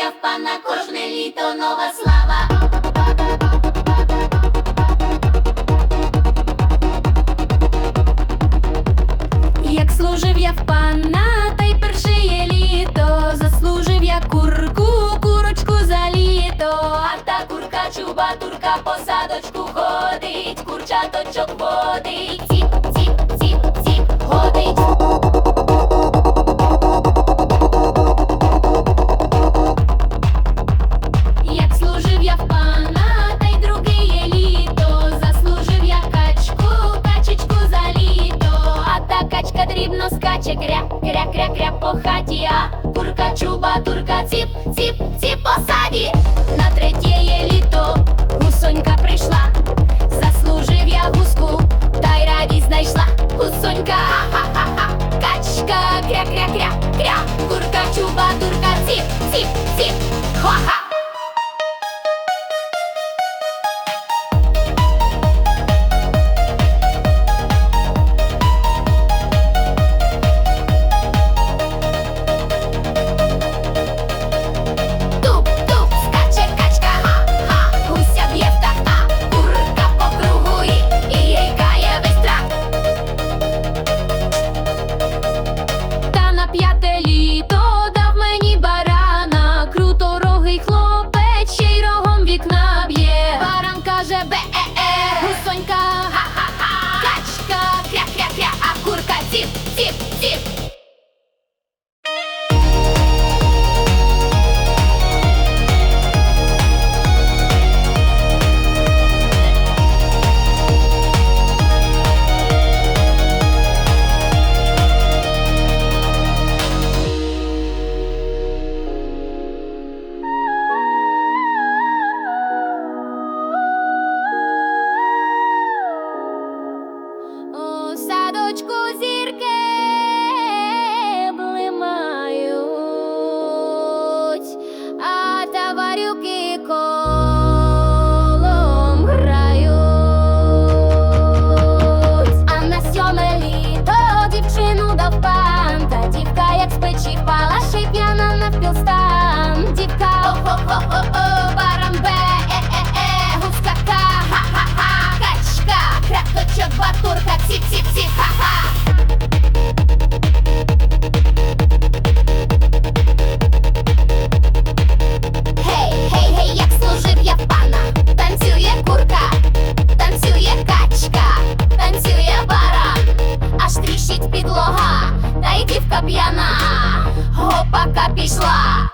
я в пана кожне літо нова слава. Як служив я в пана, та й першиє літо, заслужив я курку, курочку за літо, а та курка чуба, турка по садочку ходить, курчаточок водить. срібно скаче кря, кря кря кря по хаті, а турка чуба, турка ціп, ціп, ціп, оса. Стам дівка О-хо-хо-хо-о, барамбе, е-е-е, гускака, ха-ха-ха, качка, крякочок, батурка, ці-ці-ці, ха-ха. Підлога, та й дівка п'яна гопака пішла.